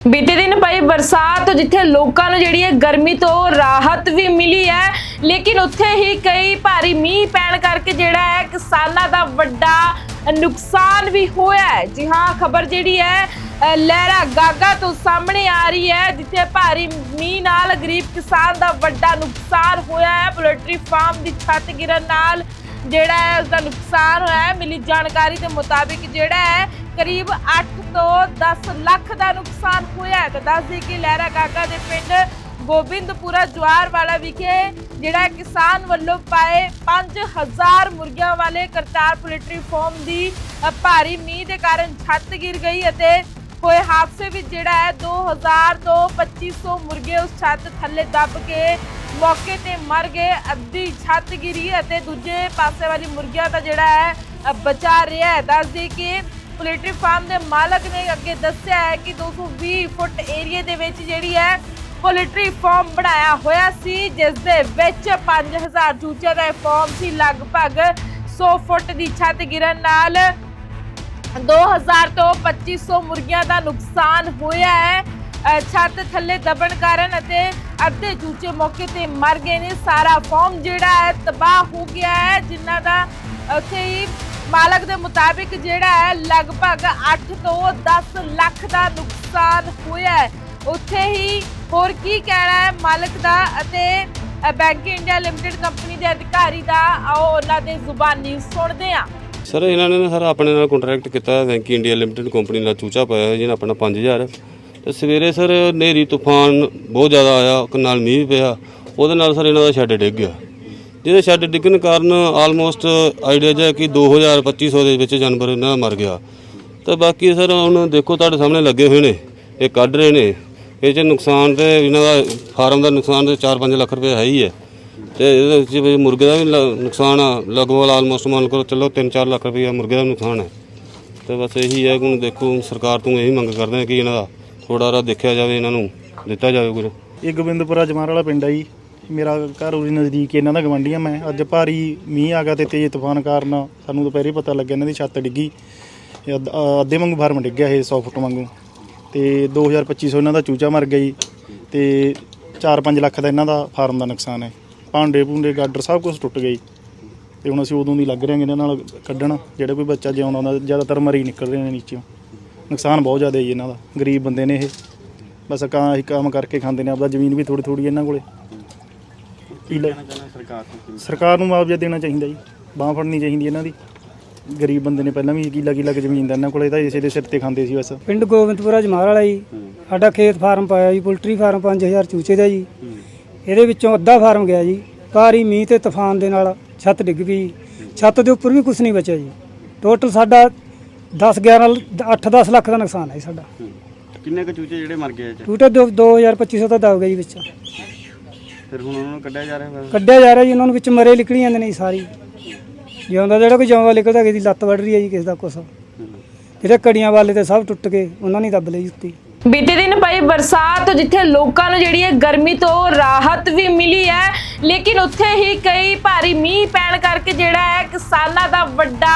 ਬੀਤੇ ਦਿਨ ਪਈ ਬਰਸਾਤ ਜਿੱਥੇ ਲੋਕਾਂ ਨੂੰ ਜਿਹੜੀ ਹੈ ਗਰਮੀ ਤੋਂ ਰਾਹਤ ਵੀ ਮਿਲੀ ਹੈ। ਲੇਕਿਨ ਉੱਥੇ ਹੀ ਕਈ ਭਾਰੀ ਮੀਂਹ ਪੈਣ ਕਰਕੇ ਜਿਹੜਾ ਹੈ ਕਿਸਾਨਾਂ ਦਾ ਵੱਡਾ ਨੁਕਸਾਨ ਵੀ ਹੋਇਆ ਹੈ। ਜੀ ਹਾਂ ਖਬਰ ਜਿਹੜੀ ਹੈ ਅ, ਲਹਿਰਾ ਗਾਗਾ ਤੋਂ ਸਾਹਮਣੇ ਆ ਰਹੀ ਹੈ ਜਿੱਥੇ ਭਾਰੀ ਮੀਂਹ ਨਾਲ ਗਰੀਬ ਕਿਸਾਨ ਦਾ ਵੱਡਾ ਨੁਕਸਾਨ ਹੋਇਆ ਹੈ। ਪੋਲਟਰੀ ਫਾਰਮ ਦੀ ਛੱਤ ਗਿਰਨ ਨਾਲ ਜਿਹੜਾ ਹੈ, ਉਸਦਾ ਨੁਕਸਾਨ ਹੋਇਆ ਹੈ। ਮਿਲੀ ਜਾਣਕਾਰੀ ਦੇ ਮੁਤਾਬਿਕ ਜਿਹੜਾ ਹੈ, ਕਰੀਬ 8 ਤੋਂ 10 ਲੱਖ ਦਾ ਨੁਕਸਾਨ ਹੋਇਆ ਹੈ। ਤਾਂ ਦੱਸ ਦਈਏ ਕਿ ਲਹਿਰਾ ਕਾਕਾ ਦੇ ਪਿੰਡ ਗੋਬਿੰਦਪੁਰਾ ਜਵਾਰ ਵਾਲਾ ਵਿਖੇ ਜਿਹੜਾ ਕਿਸਾਨ ਵੱਲੋਂ ਪਾਏ 5000 ਮੁਰਗੀਆਂ ਵਾਲੇ ਕਰਤਾਰ ਪੋਲਟਰੀ ਫਾਰਮ ਦੀ ਭਾਰੀ ਮੀਂਹ ਦੇ ਕਾਰਨ ਛੱਤ ਗਿਰ ਗਈ ਅਤੇ ਹੋਏ ਹਾਦਸੇ ਵਿੱਚ ਜਿਹੜਾ ਹੈ 2000 ਤੋਂ 2500 ਮੁਰਗੇ ਉਸ ਛੱਤ ਥੱਲੇ ਦੱਬ ਕੇ ਮੌਕੇ ਤੇ ਮਰ ਗਏ, ਅੱਧੀ ਛੱਤ ਗਿਰੀ ਅਤੇ ਦੂਜੇ ਪਾਸੇ ਵਾਲੀ ਮੁਰਗੀਆਂ ਦਾ ਜਿਹੜਾ ਹੈ ਬਚਾ ਰਿਹਾ ਹੈ। ਦੱਸਦੀ ਕਿ ਪੋਲਟਰੀ ਫਾਰਮ ਦੇ ਮਾਲਕ ਨੇ ਅੱਗੇ ਦੱਸਿਆ ਹੈ ਕਿ 220 ਫੁੱਟ ਏਰੀਆ ਦੇ ਵਿੱਚ ਜਿਹੜੀ ਹੈ, ਪੋਲਟਰੀ ਫਾਰਮ ਬਣਾਇਆ ਹੋਇਆ ਸੀ, ਜਿਸ ਦੇ ਵਿੱਚ 5000 ਚੂਚਿਆਂ ਦਾ ਇਹ ਫਾਰਮ ਸੀ। ਲਗਭਗ 100 ਫੁੱਟ ਦੀ ਛੱਤ ਗਿਰਨ ਨਾਲ 2000 ਤੋਂ 2500 ਮੁਰਗੀਆਂ ਦਾ ਨੁਕਸਾਨ ਹੋਇਆ ਹੈ। ਛੱਤ ਥੱਲੇ ਦਬਣ ਕਾਰਨ ਅਤੇ ਅੱਧੇ ਚੂਚੇ ਮੌਕੇ ਤੇ ਮਰ ਗਏ ਨੇ। ਸਾਰਾ ਫਾਰਮ ਜਿਹੜਾ ਹੈ ਤਬਾਹ ਹੋ ਗਿਆ ਹੈ, ਜਿਨ੍ਹਾਂ ਦਾ ਉੱਥੇ ਹੀ ਮਾਲਕ ਦੇ ਮੁਤਾਬਿਕ ਜਿਹੜਾ ਹੈ ਲਗਭਗ 8 ਤੋਂ 10 ਲੱਖ ਦਾ ਨੁਕਸਾਨ ਹੋਇਆ ਹੈ। ਉੱਥੇ ਹੀ ਹੋਰ ਕੀ ਕਹਿਣਾ ਹੈ ਮਾਲਕ ਦਾ ਅਤੇ ਬੈਂਕ ਇੰਡੀਆ ਲਿਮਟਿਡ ਕੰਪਨੀ ਦੇ ਅਧਿਕਾਰੀ ਦਾ, ਆਓ ਉਹਨਾਂ ਦੇ ਜ਼ੁਬਾਨੀ ਸੁਣਦੇ ਆ ਸਰ, ਇਹਨਾਂ ਨੇ ਸਰ ਆਪਣੇ ਨਾਲ ਕੰਟਰੈਕਟ ਕੀਤਾ ਹੈ। ਇੰਡੀਆ ਲਿਮਟਿਡ ਕੰਪਨੀ ਨਾਲ ਚੂਚਾ ਪਾਇਆ ਜਿਹਨਾਂ ਆਪਣਾ 5000 ਤੇ ਸਵੇਰੇ ਸਰ ਹਨੇਰੀ, ਤੂਫਾਨ ਬਹੁਤ ਜ਼ਿਆਦਾ ਆਇਆ ਕਿ ਨਾਲ ਮੀਂਹ ਪਿਆ। ਉਹਦੇ ਨਾਲ ਸਰ ਇਹਨਾਂ ਦਾ ਸ਼ੈੱਡ ਡਿੱਗ ਗਿਆ। ਜਿਹਦੇ ਸ਼ੈੱਡ ਡਿੱਗਣ ਕਾਰਨ ਆਲਮੋਸਟ ਆਈਡੀਆ ਜਿਹਾ ਕਿ 2000 2500 ਦੇ ਵਿੱਚ ਜਾਨਵਰ ਇਹਨਾਂ ਦਾ ਮਰ ਗਿਆ। ਤੇ ਬਾਕੀ ਸਰ ਹੁਣ ਦੇਖੋ ਤੁਹਾਡੇ ਸਾਹਮਣੇ ਲੱਗੇ ਹੋਏ ਨੇ, ਇਹ ਕੱਢ ਰਹੇ ਨੇ। ਇਹ ਚ ਨੁਕਸਾਨ ਤੇ ਇਹਨਾਂ ਦਾ ਫਾਰਮ ਦਾ ਨੁਕਸਾਨ ਤੇ 4-5 ਲੱਖ ਰੁਪਏ ਹੈ ਹੀ ਹੈ। ਤੇ ਇਹਦੇ ਵਿੱਚ ਮੁਰਗੇ ਦਾ ਵੀ ਲ- ਨੁਕਸਾਨ ਆ। ਲਗਭਗ ਆਲਮੋਸਟ ਮੰਨ ਕਰੋ ਚਲੋ 3-4 ਲੱਖ ਰੁਪਏ ਮੁਰਗੇ ਦਾ ਨੁਕਸਾਨ ਹੈ। ਤੇ ਬਸ ਇਹੀ ਹੈ ਕਿ ਹੁਣ ਦੇਖੋ ਸਰਕਾਰ ਤੋਂ ਇਹੀ ਮੰਗ ਕਰਦੇ ਹਾਂ ਕਿ ਇਹਨਾਂ ਦਾ ਥੋੜਾ ਰਾ ਦੇਖਿਆ ਜਾਵੇ ਇਹਨਾਂ ਨੂੰ ਦਿੱਤਾ ਜਾਵੇ ਕੁਝ ਇਹ ਗੋਬਿੰਦਪੁਰਾ ਜਮਾਰ ਵਾਲਾ ਪਿੰਡ ਆ ਜੀ। ਮੇਰਾ ਘਰ ਉਰੀ ਨਜ਼ਦੀਕ ਇਹਨਾਂ ਦਾ ਗਵੰਡੀਆਂ ਮੈਂ। ਅੱਜ ਭਾਰੀ ਮੀਂਹ ਆ ਗਿਆ ਤੇ ਤੇਜ਼ ਤੂਫਾਨ ਕਾਰਨ ਸਾਨੂੰ ਦੁਪਹਿਰੇ ਪਤਾ ਲੱਗਿਆ ਇਹਨਾਂ ਦੀ ਛੱਤ ਡਿੱਗੀ। ਇਹ ਅੱਧ- ਅ, ਅੱਧੇ ਵਾਂਗੂ ਫਾਰਮ ਡਿੱਗਿਆ ਇਹ 100 ਫੁੱਟ ਵਾਂਗੂ। ਤੇ 2250 ਇਹਨਾਂ ਦਾ ਚੂਚਾ ਮਰ ਗਿਆ ਜੀ। ਤੇ 4-5 ਲੱਖ ਦਾ ਇਹਨਾਂ ਦਾ ਫਾਰਮ ਦਾ ਨੁਕਸਾਨ ਹੈ। ਭਾਂਡੇ ਭੂੰਡੇ ਗਾਡਰ ਸਭ ਕੁਝ ਟੁੱਟ ਗਈ ਤੇ ਹੁਣ ਅਸੀਂ ਉਦੋਂ ਦੀ ਲੱਗ ਰਹੇ ਹਾਂ ਇਹਨਾਂ ਨਾਲ ਕੱਢਣ ਜਿਹੜਾ ਕੋਈ ਬੱਚਾ ਜਿਉਂਦਾ ਹੁੰਦਾ ਜ਼ਿਆਦਾਤਰ ਮਰੀ ਨਿਕਲ ਰਹੇ ਨੇ ਨੀਚੋਂ ਨੁਕਸਾਨ ਬਹੁਤ ਜ਼ਿਆਦਾ ਜੀ ਇਹਨਾਂ ਦਾ। ਗਰੀਬ ਬੰਦੇ ਨੇ ਇਹ। ਬਸ ਕਾਂ ਹੀ ਕੰਮ ਕਰਕੇ ਖਾਂਦੇ ਨੇ ਆਪਦਾ ਜ਼ਮੀਨ ਵੀ ਥੋੜੀ ਥੋੜੀ ਇਹਨਾਂ ਕੋਲੇ। ਕੀ ਲੈ ਸਰਕਾਰ ਨੂੰ ਮੁਆਵਜ਼ਾ ਦੇਣਾ ਚਾਹੀਦਾ ਜੀ। ਬਾਂਹ ਫੜਨੀ ਚਾਹੀਦੀ ਇਹਨਾਂ ਦੀ। ਗਰੀਬ ਬੰਦੇ ਨੇ ਪਹਿਲਾਂ ਵੀ ਕਿੱਲਾ ਕਿੱਲਾ ਜ਼ਮੀਨ ਦਾ ਇਹਨਾਂ ਕੋਲੇ ਤਾਂ ਇਸੇ ਦੇ ਸਿਰ ਤੇ ਖਾਂਦੇ ਸੀ ਬਸ। ਪਿੰਡ ਗੋਬਿੰਦਪੁਰਾ ਜਮਾਰ ਵਾਲਾ ਜੀ। ਸਾਡਾ ਖੇਤ ਫਾਰਮ ਪਾਇਆ ਜੀ ਪੋਲਟਰੀ ਫਾਰਮ 5000 ਚੂਚੇ ਦਾ ਜੀ। ਇਹਦੇ ਵਿੱਚੋਂ ਅੱਧਾ ਫਾਰਮ ਗਿਆ ਜੀ। ਭਾਰੀ ਮੀਂਹ ਤੇ ਤੂਫਾਨ ਦੇ ਨਾਲ ਛੱਤ ਡਿੱਗ ਪਈ ਛੱਤ ਦੇ ਉੱਪਰ ਵੀ ਕੁਝ ਨਹੀਂ ਬਚਿਆ ਜੀ। ਟੋਟਲ ਸਾਡਾ 10 11 8-10 ਲੱਖ ਦਾ ਨੁਕਸਾਨ ਹੈ ਜੀ ਸਾਡਾ। ਕਿੰਨੇ ਕੁ ਚੂਚੇ ਜਿਹੜੇ ਮਰ ਗਏ ਇਹ ਚ? ਟੂਟੇ 2250 ਤਾਂ ਦਬ ਗਿਆ ਜੀ ਵਿੱਚ। ਫਿਰ ਹੁਣ ਉਹਨਾਂ ਨੂੰ ਕੱਢਿਆ ਜਾ ਰਿਹਾ ਵਾ ਕੱਢਿਆ ਜਾ ਰਿਹਾ ਜੀ ਉਹਨਾਂ ਨੂੰ ਵਿੱਚ ਮਰੇ ਨਿਕਲੀ ਜਾਂਦੇ ਨੇ ਜੀ ਸਾਰੀ। ਜਿਉਂਦਾ ਜਿਹੜਾ ਕੋਈ ਜਿਉਂਦਾ ਨਿਕਲਦਾ ਕਿਸੇ ਦੀ ਲੱਤ ਵੱਢ ਰਹੀ ਹੈ ਜੀ ਕਿਸੇ ਦਾ ਕੁਛ। ਜਿਹੜੇ ਕੜੀਆਂ ਵਾਲੇ ਤੇ ਸਭ ਟੁੱਟ ਗਏ ਉਹਨਾਂ ਨੇ ਦੱਬ ਲਈ ਉੱਤੀ ਬੀਤੇ ਦਿਨ ਪਈ ਬਰਸਾਤ ਤੋਂ ਜਿੱਥੇ ਲੋਕਾਂ ਨੂੰ ਜਿਹੜੀ ਹੈ ਗਰਮੀ ਤੋਂ ਰਾਹਤ ਵੀ ਮਿਲੀ ਹੈ। ਲੇਕਿਨ ਉੱਥੇ ਹੀ ਕਈ ਭਾਰੀ ਮੀਂਹ ਪੈਣ ਕਰਕੇ ਜਿਹੜਾ ਹੈ ਕਿਸਾਨਾਂ ਦਾ ਵੱਡਾ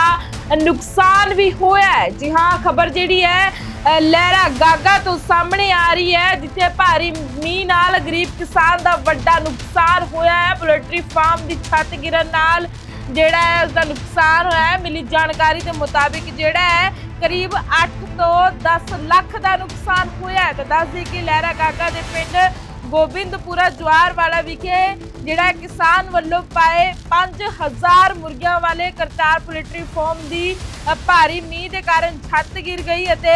ਨੁਕਸਾਨ ਵੀ ਹੋਇਆ ਹੈ। ਜੀ ਹਾਂ ਖਬਰ ਜਿਹੜੀ ਹੈ ਅ, ਲਹਿਰਾ ਗਾਗਾ ਤੋਂ ਸਾਹਮਣੇ ਆ ਰਹੀ ਹੈ ਜਿੱਥੇ ਭਾਰੀ ਮੀਂਹ ਨਾਲ ਗਰੀਬ ਕਿਸਾਨ ਦਾ ਵੱਡਾ ਨੁਕਸਾਨ ਹੋਇਆ ਹੈ। ਪੋਲਟਰੀ ਫਾਰਮ ਦੀ ਛੱਤ ਗਿਰਨ ਨਾਲ ਜਿਹੜਾ ਹੈ ਉਸਦਾ ਨੁਕਸਾਨ ਹੋਇਆ ਹੈ। ਮਿਲੀ ਜਾਣਕਾਰੀ ਦੇ ਮੁਤਾਬਿਕ ਜਿਹੜਾ ਹੈ ਕਰੀਬ 8 ਤੋਂ 10 ਲੱਖ ਦਾ ਨੁਕਸਾਨ ਹੋਇਆ ਹੈ। ਤਾਂ ਦੱਸ ਦਈਏ ਕਿ ਲਹਿਰਾ ਕਾਕਾ ਦੇ ਪਿੰਡ ਗੋਬਿੰਦਪੁਰਾ ਜਵਾਰ ਵਾਲਾ ਵਿਖੇ ਜਿਹੜਾ ਕਿਸਾਨ ਵੱਲੋਂ ਪਾਏ 5000 ਮੁਰਗੀਆਂ ਵਾਲੇ ਕਰਤਾਰ ਪੋਲਟਰੀ ਫਾਰਮ ਦੀ ਭਾਰੀ ਮੀਂਹ ਦੇ ਕਾਰਨ ਛੱਤ ਗਿਰ ਗਈ ਅਤੇ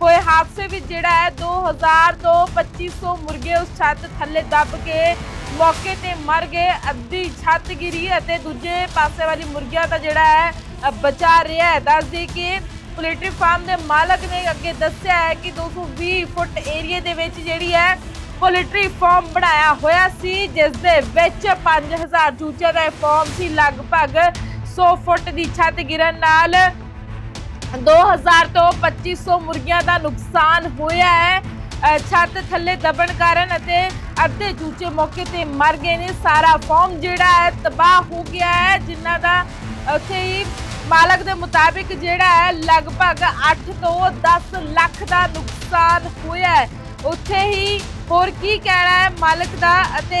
ਹੋਏ ਹਾਦਸੇ ਵਿੱਚ ਜਿਹੜਾ ਹੈ 2000 ਤੋਂ 2500 ਮੁਰਗੇ ਉਸ ਛੱਤ ਥੱਲੇ ਦੱਬ ਕੇ ਮੌਕੇ ਤੇ ਮਰ ਗਏ, ਅੱਧੀ ਛੱਤ ਗਿਰੀ ਅਤੇ ਦੂਜੇ ਪਾਸੇ ਵਾਲੀ ਮੁਰਗੀਆਂ ਦਾ ਜਿਹੜਾ ਹੈ ਬਚਾ ਰਿਹਾ ਹੈ। ਦੱਸਦੀ ਕਿ ਪੋਲਟਰੀ ਫਾਰਮ ਦੇ ਮਾਲਕ ਨੇ ਅੱਗੇ ਦੱਸਿਆ ਹੈ ਕਿ 220 ਫੁੱਟ ਏਰੀਆ ਦੇ ਵਿੱਚ ਜਿਹੜੀ ਹੈ ਪੋਲਟਰੀ ਫਾਰਮ ਬਣਾਇਆ ਹੋਇਆ ਸੀ ਜਿਸ ਦੇ ਵਿੱਚ 5000 ਚੂਚਿਆਂ ਦਾ ਇਹ ਫਾਰਮ ਸੀ। ਲਗਭਗ 100 ਫੁੱਟ ਦੀ ਛੱਤ ਗਿਰਨ ਨਾਲ 2000 ਤੋਂ 2500 ਮੁਰਗੀਆਂ ਦਾ ਨੁਕਸਾਨ ਹੋਇਆ ਹੈ। ਛੱਤ ਥੱਲੇ ਦਬਣ ਕਾਰਨ ਅਤੇ ਅੱਧੇ ਚੂਚੇ ਮੌਕੇ ਤੇ ਮਰ ਗਏ ਨੇ। ਸਾਰਾ ਫਾਰਮ ਜਿਹੜਾ ਹੈ ਤਬਾਹ ਹੋ ਗਿਆ ਹੈ, ਜਿਨ੍ਹਾਂ ਦਾ ਉੱਥੇ ਹੀ ਮਾਲਕ ਦੇ ਮੁਤਾਬਿਕ ਜਿਹੜਾ ਹੈ ਲਗਭਗ 8 ਤੋਂ 10 ਲੱਖ ਦਾ ਨੁਕਸਾਨ ਹੋਇਆ ਹੈ। ਉੱਥੇ ਹੀ ਹੋਰ ਕੀ ਕਹਿਣਾ ਹੈ? ਮਾਲਕ ਦਾ ਅਤੇ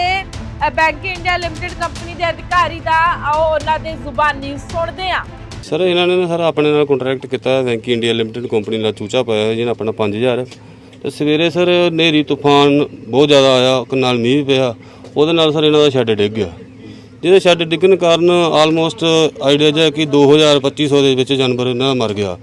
ਬੈਂਕ ਇੰਡੀਆ ਲਿਮਟਿਡ ਕੰਪਨੀ ਦੇ ਅਧਿਕਾਰੀ ਦਾ, ਆਓ ਉਹਨਾਂ ਦੇ ਜ਼ੁਬਾਨੀ ਸੁਣਦੇ ਹਾਂ। ਸਰ, ਇਹਨਾਂ ਨੇ ਸਰ ਆਪਣੇ ਨਾਲ ਕੰਟਰੈਕਟ ਕੀਤਾ ਹੈ ਇੰਡੀਆ ਲਿਮਟਿਡ ਕੰਪਨੀ ਨਾਲ ਚੂਚਾ ਪਾਇਆ ਜਿਹਨਾਂ ਆਪਣਾ 5000 ਤੇ ਸਵੇਰੇ ਸਰ ਹਨੇਰੀ, ਤੂਫਾਨ ਬਹੁਤ ਜ਼ਿਆਦਾ ਆਇਆ ਨਾਲ ਮੀਂਹ ਪਿਆ, ਉਹਦੇ ਨਾਲ ਸਰ ਇਹਨਾਂ ਦਾ ਸ਼ੈੱਡ ਡਿੱਗ ਗਿਆ। ਜਿਹਦੇ ਸ਼ੈੱਡ ਡਿੱਗਣ ਕਾਰਨ ਆਲਮੋਸਟ ਆਈਡੀਆ ਜਿਹਾ ਕਿ 2000 2500 ਦੇ ਵਿੱਚ ਜਾਨਵਰ ਇਹਨਾਂ ਦਾ ਮਰ ਗਿਆ।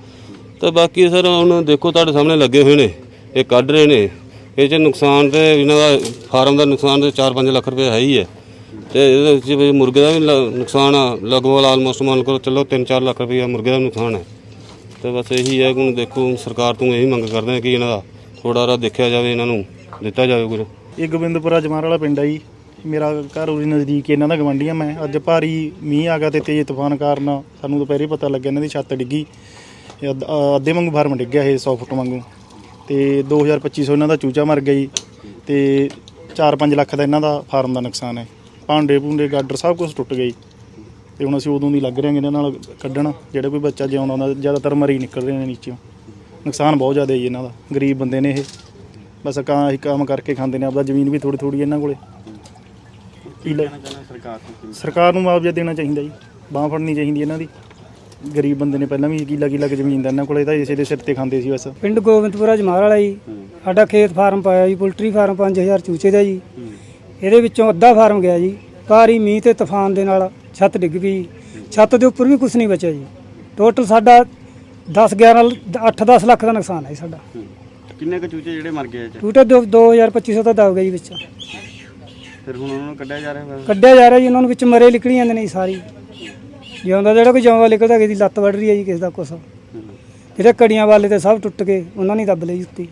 ਤੇ ਬਾਕੀ ਸਰ ਹੁਣ ਦੇਖੋ, ਤੁਹਾਡੇ ਸਾਹਮਣੇ ਲੱਗੇ ਹੋਏ ਨੇ, ਇਹ ਕੱਢ ਰਹੇ ਨੇ। ਇਹ ਚ ਨੁਕਸਾਨ ਤੇ ਇਹਨਾਂ ਦਾ ਫਾਰਮ ਦਾ ਨੁਕਸਾਨ ਤੇ 4-5 ਲੱਖ ਰੁਪਏ ਹੈ ਹੀ ਹੈ। ਤੇ ਇਹਦੇ ਵਿੱਚ ਵੀ ਮੁਰਗੇ ਦਾ ਵੀ ਲ- ਨੁਕਸਾਨ ਆ। ਲਗਭਗ ਆਲਮੋਸਟ ਮੰਨ ਲਓ ਚਲੋ 3-4 ਲੱਖ ਰੁਪਏ ਮੁਰਗੇ ਦਾ ਨੁਕਸਾਨ ਹੈ। ਤੇ ਬਸ ਇਹੀ ਹੈ ਕਿ ਹੁਣ ਦੇਖੋ ਸਰਕਾਰ ਤੋਂ ਇਹੀ ਮੰਗ ਕਰਦੇ ਹਾਂ ਕਿ ਇਹਨਾਂ ਦਾ ਥੋੜਾ ਰਾ ਦੇਖਿਆ ਜਾਵੇ ਇਹਨਾਂ ਨੂੰ ਦਿੱਤਾ ਜਾਵੇ ਕੁਝ ਇਹ ਗੋਬਿੰਦਪੁਰਾ ਜਮਾਰ ਵਾਲਾ ਪਿੰਡ ਆ ਜੀ। ਮੇਰਾ ਘਰ ਉਰੀ ਨਜ਼ਦੀਕ ਹੀ ਇਹਨਾਂ ਦਾ ਗਵੰਡੀਆਂ ਮੈਂ। ਅੱਜ ਭਾਰੀ ਮੀਂਹ ਆ ਗਿਆ ਤੇ ਤੇਜ਼ ਤੂਫਾਨ ਕਾਰਨ ਸਾਨੂੰ ਦੁਪਹਿਰੇ ਪਤਾ ਲੱਗਿਆ ਇਹਨਾਂ ਦੀ ਛੱਤ ਡਿੱਗੀ। ਇਹ ਅੱਧ- ਅ, ਅੱਧੇ ਵਾਂਗੂ ਫਾਰਮ ਡਿੱਗਿਆ ਇਹ 100 ਫੁੱਟ ਵਾਂਗੂ। ਤੇ 2250 ਇਹਨਾਂ ਦਾ ਚੂਚਾ ਮਰ ਗਿਆ ਜੀ ਤੇ 4-5 ਲੱਖ ਦਾ ਇਹਨਾਂ ਦਾ ਫਾਰਮ ਦਾ ਨੁਕਸਾਨ ਹੈ। ਭਾਂਡੇ ਭੁੰਡੇ ਗਾਡਰ ਸਭ ਕੁਝ ਟੁੱਟ ਗਈ ਤੇ ਹੁਣ ਅਸੀਂ ਉਦੋਂ ਦੀ ਲੱਗ ਰਹੇ ਹਾਂ ਇਹਨਾਂ ਨਾਲ ਕੱਢਣ ਜਿਹੜਾ ਕੋਈ ਬੱਚਾ ਜਿਉਂਦਾ ਹੁੰਦਾ ਜ਼ਿਆਦਾਤਰ ਮਰੀ ਨਿਕਲ ਰਹੇ ਨੇ ਨੀਚੋਂ ਨੁਕਸਾਨ ਬਹੁਤ ਜ਼ਿਆਦਾ ਜੀ ਇਹਨਾਂ ਦਾ। ਗਰੀਬ ਬੰਦੇ ਨੇ ਇਹ। ਬਸ ਕਾਂ ਹੀ ਕੰਮ ਕਰਕੇ ਖਾਂਦੇ ਨੇ ਆਪਦਾ ਜ਼ਮੀਨ ਵੀ ਥੋੜੀ ਥੋੜੀ ਇਹਨਾਂ ਕੋਲੇ? ਸਰਕਾਰ ਨੂੰ? ਮੁਆਵਜ਼ਾ ਦੇਣਾ ਚਾਹੀਦਾ ਜੀ। ਬਾਂਹ ਫੜਨੀ ਚਾਹੀਦੀ ਇਹਨਾਂ ਦੀ। ਗਰੀਬ ਬੰਦੇ ਨੇ ਪਹਿਲਾਂ ਵੀ ਕਿੱਲਾ ਕਿੱਲਾ ਕੁ ਜ਼ਮੀਨ ਦਾ ਇਹਨਾਂ ਕੋਲੇ ਤਾਂ ਇਸੇ ਦੇ ਸਿਰ ਤੇ ਖਾਂਦੇ ਸੀ ਬਸ। ਪਿੰਡ ਗੋਬਿੰਦਪੁਰਾ ਜਮਾਰ ਵਾਲਾ ਜੀ ਸਾਡਾ ਖੇਤ ਫਾਰਮ ਪਾਇਆ ਜੀ ਪੋਲਟਰੀ ਫਾਰਮ 5000 ਚੂਚੇ ਦਾ ਜੀ। ਇਹਦੇ ਵਿੱਚੋਂ ਅੱਧਾ ਫਾਰਮ ਗਿਆ ਜੀ ਭਾਰੀ ਮੀਂਹ ਤੇ ਤੂਫਾਨ ਦੇ ਨਾਲ ਛੱਤ ਡਿੱਗ ਪਈ ਛੱਤ ਦੇ ਉੱਪਰ ਵੀ ਕੁਝ ਨਹੀਂ ਬਚਿਆ ਜੀ। ਟੋਟਲ ਸਾਡਾ 10 11 8-10 ਲੱਖ ਦਾ ਨੁਕਸਾਨ ਹੈ ਜੀ ਸਾਡਾ। ਕਿੰਨੇ ਕੁ ਚੂਚੇ ਜਿਹੜੇ ਮਰ ਗਏ ਟੂਟੇ 2250 ਤਾਂ ਦਬ ਗਿਆ ਜੀ ਵਿੱਚ। ਫਿਰ ਹੁਣ ਉਹਨਾਂ ਨੂੰ ਕੱਢਿਆ ਜਾ ਰਿਹਾ ਕੱਢਿਆ ਜਾ ਰਿਹਾ ਜੀ ਉਹਨਾਂ ਨੂੰ ਵਿੱਚ ਮਰੇ ਨਿਕਲੀ ਜਾਂਦੇ ਨੇ ਜੀ ਸਾਰੀ। ਜਿਉਂਦਾ ਜਿਹੜਾ ਕੋਈ ਜਿਉਂਦਾ ਨਿਕਲਦਾ ਕਿਸੇ ਦੀ ਲੱਤ ਵੱਢ ਰਹੀ ਹੈ ਜੀ ਕਿਸੇ ਦਾ ਕੁਛ। ਜਿਹੜੇ ਕੜੀਆਂ ਵਾਲੇ ਤੇ ਸਭ ਟੁੱਟ ਗਏ ਉਹਨਾਂ ਨੇ ਦੱਬ ਲਈ ਉੱਤੀ